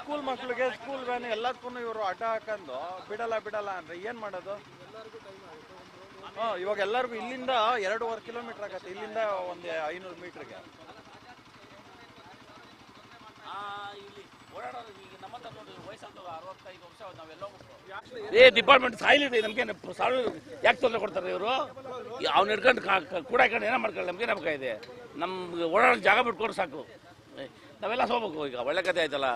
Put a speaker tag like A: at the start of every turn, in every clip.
A: School ಮಕ್ಕಳಿಗೆ school van ಎಲ್ಲದಕ್ಕೂ ಇವರು ಆಟ ಹಾಕೊಂಡು ಬಿಡಲ್ಲ ಬಿಡಲ್ಲ ಅಂದ್ರೆ ಏನ್ ಮಾಡೋದು? ಹಾ ಇವಾಗ ಎಲ್ಲರಿಗೂ ಇಲ್ಲಿಂದ ಎರಡೂವರೆ ಕಿಲೋಮೀಟರ್ ಆಗತ್ತೆ ಇಲ್ಲಿಂದ ಒಂದು ಐನೂರು ಮೀಟರ್ಗೆ.
B: ಏ ಡಿಪಾರ್ಟ್ಮೆಂಟ್ ಸಾಯ್ಲಿದೆ ನಮ್ಗೆ ಸಾಲು ಯಾಕೆ ತೊಂದರೆ ಕೊಡ್ತಾರೆ ಇವರು? ಅವ್ನು ಹಿಡ್ಕೊಂಡು ಕೂಡ ಹಾಕೊಂಡು ಏನೋ ಮಾಡ್ಕೊಳ್ಳಿ ನಮ್ಗೆ ನಮ್ಗೆ ನಮ್ಗೆ ಓಡಾಡೋ ಜಾಗ ಬಿಟ್ಕೊಂಡು ಸಾಕು. ನಾವೆಲ್ಲ ಹೋಗ್ಬೇಕು ಈಗ ಒಳ್ಳೆ ಕತೆ ಆಯ್ತಲ್ಲ.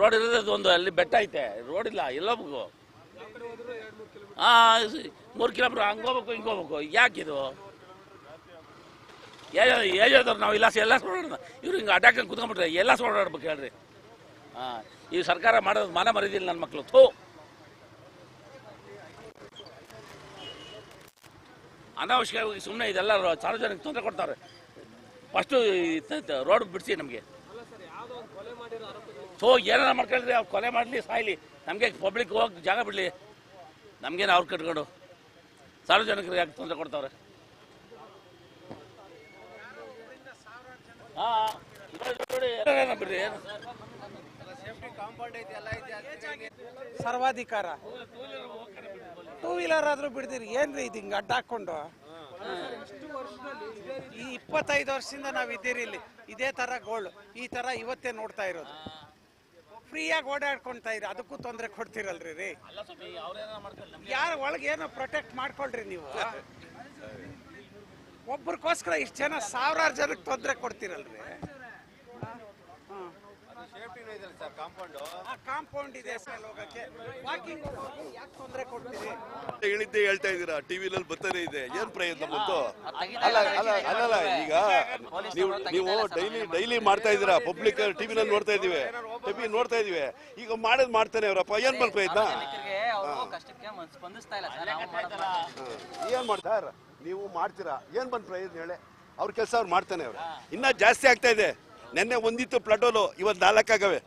B: ರೋಡ್ ಇರೋದು ಒಂದು ಅಲ್ಲಿ ಬೆಟ್ಟ ಐತೆ. ರೋಡ್ ಇಲ್ಲ ಎಲ್ಲೋಬೇಕು ಹಾಂ ಮೂರು ಕಿಲೋಮೀಟ್ರ್ ಹಂಗೆ ಹೋಗ್ಬೇಕು, ಹಿಂಗೆ ಹೋಗ್ಬೇಕು. ಯಾಕಿದು? ಏಜಾದವ್ರು ನಾವು ಇಲ್ಲ ಎಲ್ಲ ಓಡಾಡೋಣ ಇವ್ರು ಹಿಂಗೆ ಅಡ್ಡಾಕಂಗೆ ಕುತ್ಕೊಂಡ್ಬಿಟ್ರೆ ಎಲ್ಲ ಓಡಾಡ್ಬೇಕು, ಹೇಳ್ರಿ. ಹಾಂ ಈ ಸರ್ಕಾರ ಮಾಡೋದು ಮನ ಮರಿದಿಲ್ಲ ನನ್ನ ಮಕ್ಕಳು ಥೂ. ಅನಾವಶ್ಯಕವಾಗಿ ಸುಮ್ಮನೆ ಇದೆಲ್ಲ ಸಾರ್ವಜನಿಕ ತೊಂದರೆ ಕೊಡ್ತಾರೆ. ಫಸ್ಟು ರೋಡ್ ಬಿಡಿಸಿ ನಮಗೆ. ಥೋ ಏನಾರ ಮಾಡ್ಕೊಳ್ರಿ ಅವ್ರು ಕೊಲೆ ಮಾಡಲಿ ಸಾಯ್ಲಿ. ನಮಗೆ ಪಬ್ಲಿಕ್ ಹೋಗಿ ಜಾಗ ಬಿಡಲಿ. ನಮಗೇನು ಅವ್ರು ಕಟ್ಕೊಂಡು. ಸಾರ್ವಜನಿಕರಿಗೆ ಯಾಕೆ ತೊಂದರೆ ಕೊಡ್ತಾವ್ರೆ?
C: ಸರ್ವಾಧಿಕಾರ. ಟೂ ವೀಲರ್ ಆದ್ರೂ ಬಿಡ್ತೀರಿ ಏನ್ರಿ ಇದು ಹಿಂಗೆ ಅಡ್ಡ ಹಾಕೊಂಡು ಈ ಇಪ್ಪತ್ತೈದು ವರ್ಷದಿಂದ ನಾವು ಇದ್ದೀರಿ ಇಲ್ಲಿ. ಇದೇ ತರ ಗೋಳು. ಈ ತರ ಇವತ್ತೇ ನೋಡ್ತಾ ಇರೋದು. ಫ್ರೀಯಾಗಿ ಓಡಾಡ್ಕೊಂತಾ ಇರಿ. ಅದಕ್ಕೂ ತೊಂದರೆ ಕೊಡ್ತಿರಲ್ರಿ ರೀ. ಯಾರ ಒಳಗೆ ಏನೋ ಪ್ರೊಟೆಕ್ಟ್ ಮಾಡ್ಕೊಳ್ರಿ ನೀವು. ಒಬ್ರಿಗೋಸ್ಕರ ಇಷ್ಟು ಜನ ಸಾವಿರಾರು ಜನಕ್ಕೆ ತೊಂದರೆ ಕೊಡ್ತಿರಲ್ರಿ. ಕಾಂಪೌಂಡ್ ಇದೆ ಸರ್ ಹೋಗಕ್ಕೆ ವಾಕಿಂಗ್ ಯಾಕೆ ತೊಂದರೆ ಕೊಡ್ತೀರಿ?
D: ಹೇಳಿದ್ದೆ ಹೇಳ್ತಾ ಇದ್ದೀರಾ ಟಿವಿನಲ್ಲಿ ಬರ್ತಾನೆ ಇದೆ. ಏನ್ ಪ್ರಯತ್ನ ಬಂತು? ಅಲ್ಲ ಅಲ್ಲ ಅಲ್ಲಲ್ಲ ಈಗ ನೀವು ನೀವು ಡೈಲಿ ಡೈಲಿ ಮಾಡ್ತಾ ಇದ್ದೀರಾ? ಪಬ್ಲಿಕ್ ಟಿವಿನಲ್ಲಿ ನೋಡ್ತಾ ಇದೀವಿ ಟಿವಿ ನೋಡ್ತಾ ಇದೀವಿ ಈಗ ಮಾಡೋದ್ ಮಾಡ್ತಾನೆ ಅವರಪ್ಪ. ಏನ್ ಬಂದ್ ಪ್ರಯತ್ನ?
E: ರೈತರಿಗೆ ಅವರು ಕಷ್ಟಕ್ಕೆ ಮನ್ಸ್- ಸ್ಪಂದಿಸ್ತಾ ಇಲ್ಲ ಸರ್ ನಾವು
D: ಏನ್ ಮಾಡ್ತಾರ ನೀವು ಮಾಡ್ತೀರಾ? ಏನ್ ಬಂದ್ ಪ್ರಯತ್ನ ಹೇಳಿ. ಅವ್ರ ಕೆಲಸ ಅವ್ರು ಮಾಡ್ತಾನೆ ಅವ್ರು. ಇನ್ನ ಜಾಸ್ತಿ ಆಗ್ತಾ ಇದೆ. ನೆನ್ನೆ ಒಂದಿತ್ತು ಪ್ಲಟೋಲು ಇವತ್ತು ನಾಲ್ಕಾಗವೆ.